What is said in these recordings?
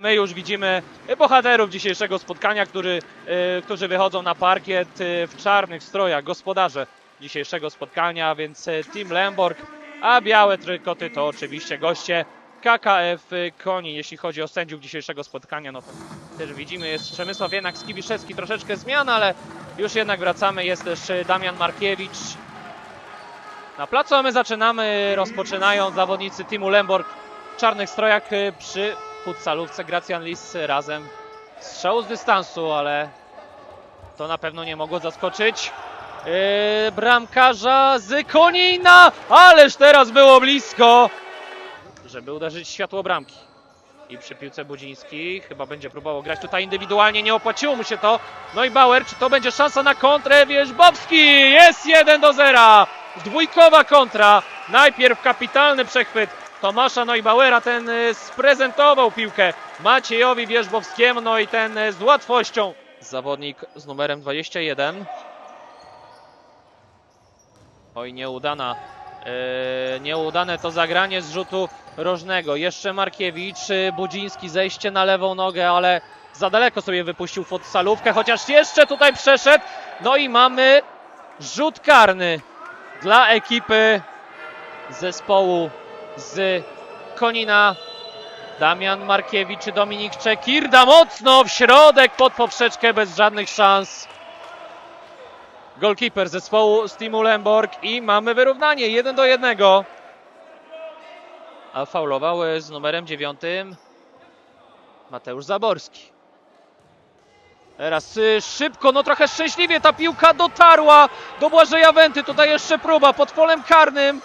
My już widzimy bohaterów dzisiejszego spotkania, który, e, którzy wychodzą na parkiet e, w czarnych strojach, gospodarze dzisiejszego spotkania, więc e, Team Lemborg, a białe trykoty to oczywiście goście KKF Koni. Jeśli chodzi o sędziów dzisiejszego spotkania, no to też widzimy, jest Przemysław jednak Skibiszewski, troszeczkę zmian, ale już jednak wracamy, jest też Damian Markiewicz. Na placu a my zaczynamy, rozpoczynają zawodnicy Teamu Lemborg w czarnych strojach przy futsalówce Gracjan Lis razem. Strzał z dystansu, ale to na pewno nie mogło zaskoczyć. Yy, bramkarza z Konina, ależ teraz było blisko, żeby uderzyć światło bramki. I przy piłce Budziński chyba będzie próbował grać tutaj indywidualnie, nie opłaciło mu się to. No i Bauer, czy to będzie szansa na kontrę? Wierzbowski, jest 1 do 0. Dwójkowa kontra. Najpierw kapitalny przechwyt Tomasza Neubauera, ten y, sprezentował piłkę Maciejowi Wierzbowskiemu, no i ten y, z łatwością. Zawodnik z numerem 21. Oj, nieudana. Yy, nieudane to zagranie z rzutu rożnego. Jeszcze Markiewicz, Budziński, zejście na lewą nogę, ale za daleko sobie wypuścił futsalówkę, chociaż jeszcze tutaj przeszedł. No i mamy rzut karny dla ekipy zespołu z Konina. Damian Markiewicz czy Dominik Czekirda mocno w środek pod poprzeczkę bez żadnych szans. Golkiper zespołu z teamu Lemborg i mamy wyrównanie 1 do 1. A faulował e, z numerem 9 Mateusz Zaborski. Teraz y, szybko, no trochę szczęśliwie ta piłka dotarła do Błażeja Wenty. Tutaj jeszcze próba pod polem karnym.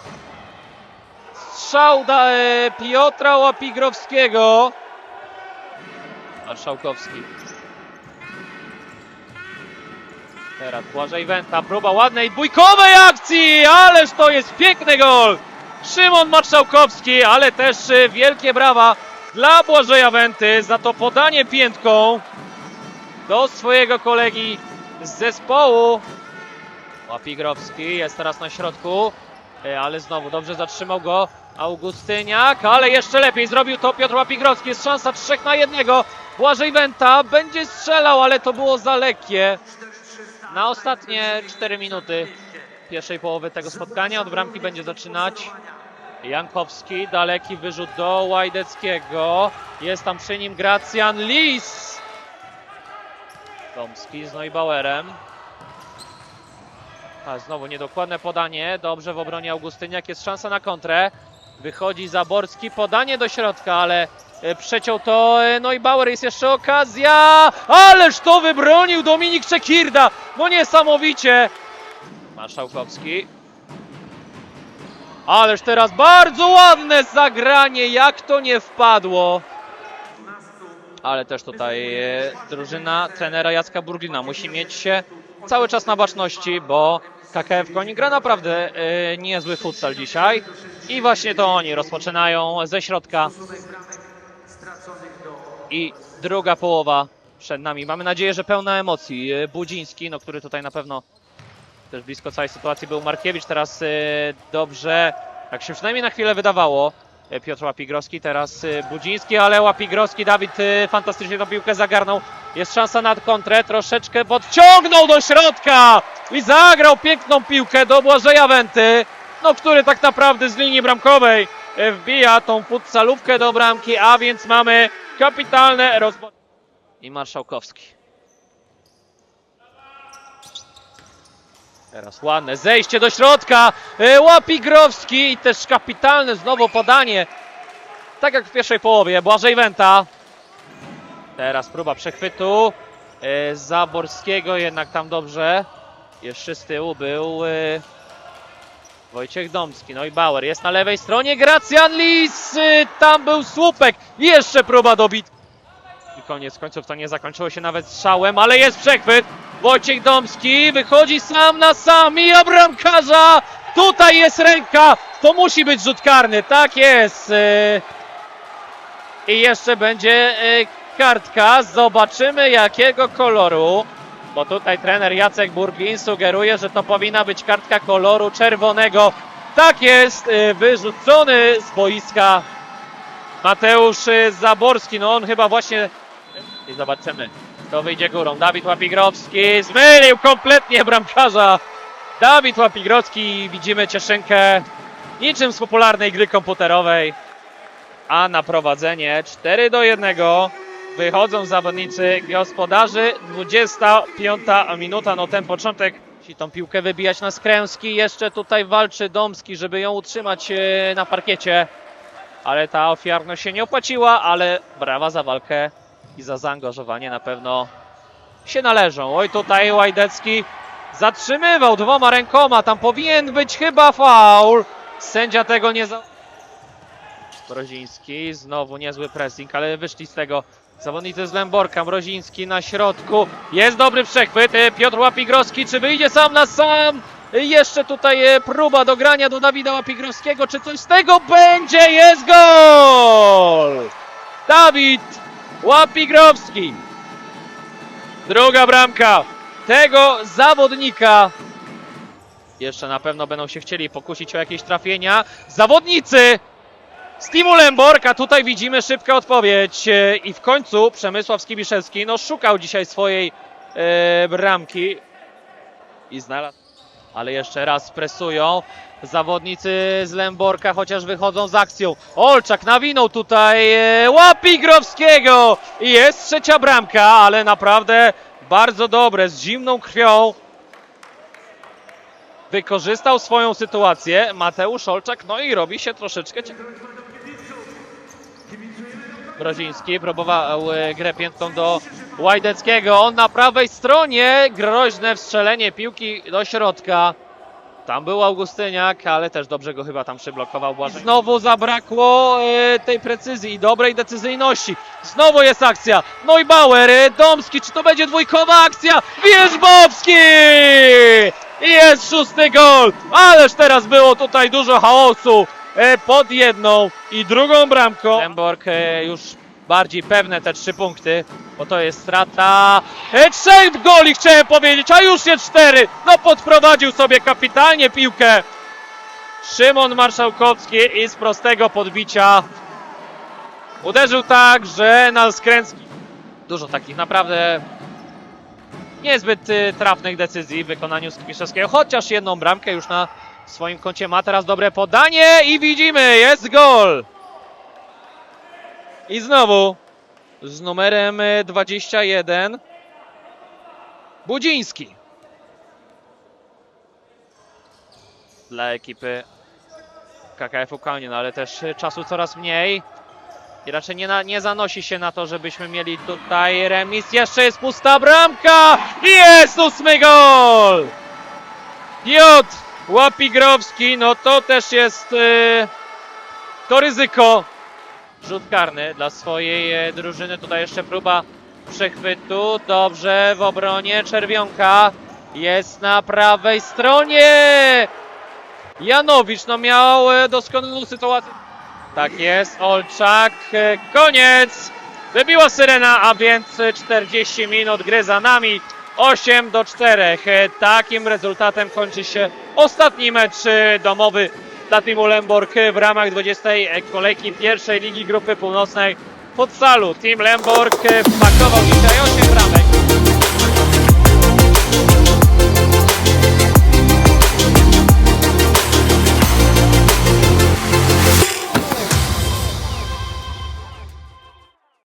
Strzał da e, Piotra Łapigrowskiego. Marszałkowski. Teraz Błażej Wenta, próba ładnej dwójkowej akcji, ależ to jest piękny gol! Szymon Marszałkowski, ale też e, wielkie brawa dla Błażeja Wenty za to podanie piętką do swojego kolegi z zespołu. Łapigrowski jest teraz na środku, e, ale znowu dobrze zatrzymał go Augustyniak, ale jeszcze lepiej zrobił to Piotr Łapigrowski. Jest szansa 3 na 1. Błażej Wenta będzie strzelał, ale to było za lekkie. Na ostatnie 4 minuty pierwszej połowy tego spotkania od bramki będzie zaczynać Jankowski. Daleki wyrzut do Łajdeckiego. Jest tam przy nim Gracjan Lis. Tomski z Neubauerem. A znowu niedokładne podanie. Dobrze w obronie Augustyniak. Jest szansa na kontrę. Wychodzi Zaborski. Podanie do środka, ale e, przeciął to e, Neubauer. Jest jeszcze okazja. Ależ to wybronił Dominik Czekirda. No niesamowicie. Marszałkowski. Ależ teraz bardzo ładne zagranie. Jak to nie wpadło. Ale też tutaj e, drużyna trenera Jacka Burglina musi mieć się cały czas na baczności, bo KKF Koni gra naprawdę e, niezły futsal dzisiaj. I właśnie to oni rozpoczynają ze środka. I druga połowa przed nami. Mamy nadzieję, że pełna emocji. E, Budziński, no, który tutaj na pewno też blisko całej sytuacji był Markiewicz. Teraz e, dobrze, tak się przynajmniej na chwilę wydawało. Piotr Łapigrowski, teraz Budziński, ale Łapigrowski, Dawid fantastycznie tą piłkę zagarnął. Jest szansa na kontrę, troszeczkę podciągnął do środka i zagrał piękną piłkę do Błażeja Wenty, no który tak naprawdę z linii bramkowej e, wbija tą futsalówkę do bramki, a więc mamy kapitalne rozpoczęcie. I Marszałkowski. Teraz ładne zejście do środka. e, Łapigrowski i też kapitalne znowu podanie. Tak jak w pierwszej połowie. Błażej Wenta. Teraz próba przechwytu e, Zaborskiego, jednak tam dobrze. Jeszcze z tyłu był e, Wojciech Domski. No i Bauer jest na lewej stronie. Gracjan Lis. e, Tam był słupek. Jeszcze próba dobit. I koniec końców to nie zakończyło się nawet strzałem, ale jest przechwyt. Wojciech Domski wychodzi sam na sam, mija bramkarza. Tutaj jest ręka. To musi być rzut karny. Tak jest. I jeszcze będzie kartka. Zobaczymy jakiego koloru. Bo tutaj trener Jacek Burglin sugeruje, że to powinna być kartka koloru czerwonego. Tak jest. Yy, Wyrzucony z boiska Mateusz y, Zaborski, no on chyba właśnie... I zobaczymy, kto wyjdzie górą. Dawid Łapigrowski zmylił kompletnie bramkarza. Dawid Łapigrowski, widzimy Cieszynkę niczym z popularnej gry komputerowej. A na prowadzenie 4 do 1 wychodzą zawodnicy gospodarzy. 25 minuta, no ten początek. Musi tą piłkę wybijać na Skręski. Jeszcze tutaj walczy Domski, żeby ją utrzymać e, na parkiecie. Ale ta ofiarność się nie opłaciła, ale brawa za walkę i za zaangażowanie na pewno się należą. Oj, tutaj Łajdecki zatrzymywał dwoma rękoma. Tam powinien być chyba faul. Sędzia tego nie za... Mroziński, znowu niezły pressing, ale wyszli z tego zawodnicy z Lęborka. Mroziński na środku, jest dobry przechwyt. e, Piotr Łapigrowski, czy wyjdzie sam na sam? E, Jeszcze tutaj e, próba dogrania do Dawida Łapigrowskiego, czy coś z tego będzie? Jest gol! Dawid Łapigrowski. Druga bramka tego zawodnika. Jeszcze na pewno będą się chcieli pokusić o jakieś trafienia. Zawodnicy z Timu tutaj widzimy szybka odpowiedź E, i w końcu Przemysław Skibiszewski no szukał dzisiaj swojej e, bramki i znalazł. Ale jeszcze raz presują zawodnicy z Lęborka, chociaż wychodzą z akcją. Olczak nawinął tutaj e, Łapigrowskiego i jest trzecia bramka, ale naprawdę bardzo dobre, z zimną krwią. Wykorzystał swoją sytuację Mateusz Olczak, no i robi się troszeczkę ciekawie. Broziński próbował e, grę piętną do Łajdeckiego. On na prawej stronie. Groźne wstrzelenie piłki do środka. Tam był Augustyniak, ale też dobrze go chyba tam przyblokował Błażej. Znowu zabrakło e, tej precyzji i dobrej decyzyjności. Znowu jest akcja. No i Bauer, e, Domski, czy to będzie dwójkowa akcja? Wierzbowski! Jest szósty gol! Ależ teraz było tutaj dużo chaosu pod jedną i drugą bramką. Lemborg e, już bardziej pewne te trzy punkty, bo to jest strata e, trzech goli chciałem powiedzieć, a już jest cztery. No podprowadził sobie kapitalnie piłkę. Szymon Marszałkowski i z prostego podbicia uderzył tak, że na skręcki. Dużo takich naprawdę niezbyt trafnych decyzji w wykonaniu Skibiszewskiego, chociaż jedną bramkę już na swoim koncie ma. Teraz dobre podanie i widzimy, jest gol! I znowu z numerem y, 21 Budziński. Dla ekipy KKF-u Kalnin, ale też czasu coraz mniej. I raczej nie, na, nie zanosi się na to, żebyśmy mieli tutaj remis. Jeszcze jest pusta bramka! Jest ósmy gol! Piotr Łapigrowski, no to też jest yy, to ryzyko. Rzut karny dla swojej e, drużyny. Tutaj jeszcze próba przechwytu. Dobrze w obronie Czerwionka. Jest na prawej stronie. Janowicz no miał e, doskonałą sytuację. Tak jest, Olczak, e, koniec! Wybiła syrena, a więc 40 minut gry za nami. 8 do 4. E, Takim rezultatem kończy się ostatni mecz e, domowy dla teamu Lemborg e, w ramach 20 kolejki pierwszej Ligi Grupy Północnej futsalu. Team Lemborg wpakował dzisiaj 8 bramek.